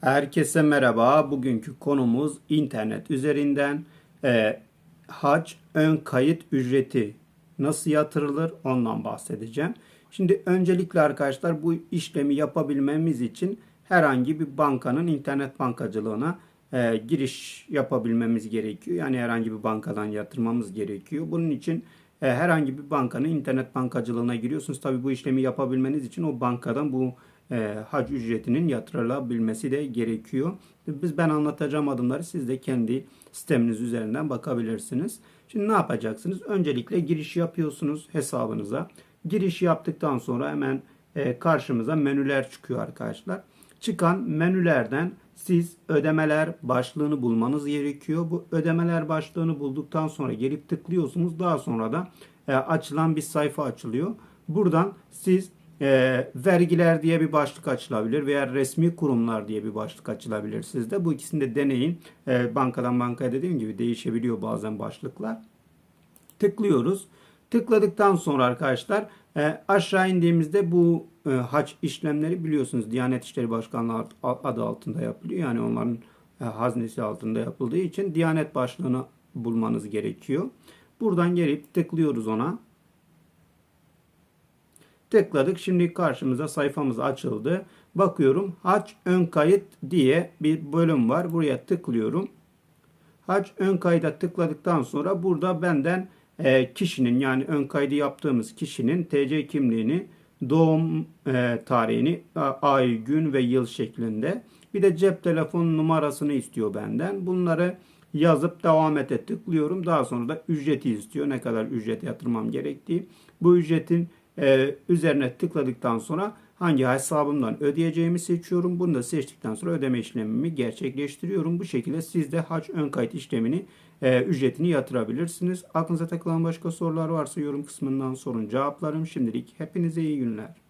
Herkese merhaba. Bugünkü konumuz internet üzerinden e, hac ön kayıt ücreti nasıl yatırılır ondan bahsedeceğim. Şimdi öncelikle arkadaşlar bu işlemi yapabilmemiz için herhangi bir bankanın internet bankacılığına e, giriş yapabilmemiz gerekiyor. Yani herhangi bir bankadan yatırmamız gerekiyor. Bunun için e, herhangi bir bankanın internet bankacılığına giriyorsunuz. Tabii bu işlemi yapabilmeniz için o bankadan bu e, hac ücretinin yatırılabilmesi de gerekiyor. Biz ben anlatacağım adımları siz de kendi sisteminiz üzerinden bakabilirsiniz. Şimdi ne yapacaksınız? Öncelikle giriş yapıyorsunuz hesabınıza. Giriş yaptıktan sonra hemen e, karşımıza menüler çıkıyor arkadaşlar. Çıkan menülerden siz ödemeler başlığını bulmanız gerekiyor. Bu ödemeler başlığını bulduktan sonra gelip tıklıyorsunuz. Daha sonra da e, açılan bir sayfa açılıyor. Buradan siz e, vergiler diye bir başlık açılabilir veya resmi kurumlar diye bir başlık açılabilir sizde. Bu ikisini de deneyin. E, bankadan bankaya dediğim gibi değişebiliyor bazen başlıklar. Tıklıyoruz. Tıkladıktan sonra arkadaşlar e, aşağı indiğimizde bu e, haç işlemleri biliyorsunuz Diyanet İşleri Başkanlığı adı altında yapılıyor. Yani onların e, haznesi altında yapıldığı için Diyanet başlığını bulmanız gerekiyor. Buradan gelip tıklıyoruz ona. Tıkladık. Şimdi karşımıza sayfamız açıldı. Bakıyorum haç ön kayıt diye bir bölüm var. Buraya tıklıyorum. Haç ön kayda tıkladıktan sonra burada benden e, kişinin yani ön kaydı yaptığımız kişinin TC kimliğini, doğum e, tarihini, ay, gün ve yıl şeklinde bir de cep telefon numarasını istiyor benden. Bunları yazıp devam ete tıklıyorum. Daha sonra da ücreti istiyor. Ne kadar ücret yatırmam gerektiği. Bu ücretin e, üzerine tıkladıktan sonra hangi hesabımdan ödeyeceğimi seçiyorum. Bunu da seçtikten sonra ödeme işlemimi gerçekleştiriyorum. Bu şekilde siz de hac ön kayıt işlemini e, ücretini yatırabilirsiniz. Aklınıza takılan başka sorular varsa yorum kısmından sorun cevaplarım. Şimdilik hepinize iyi günler.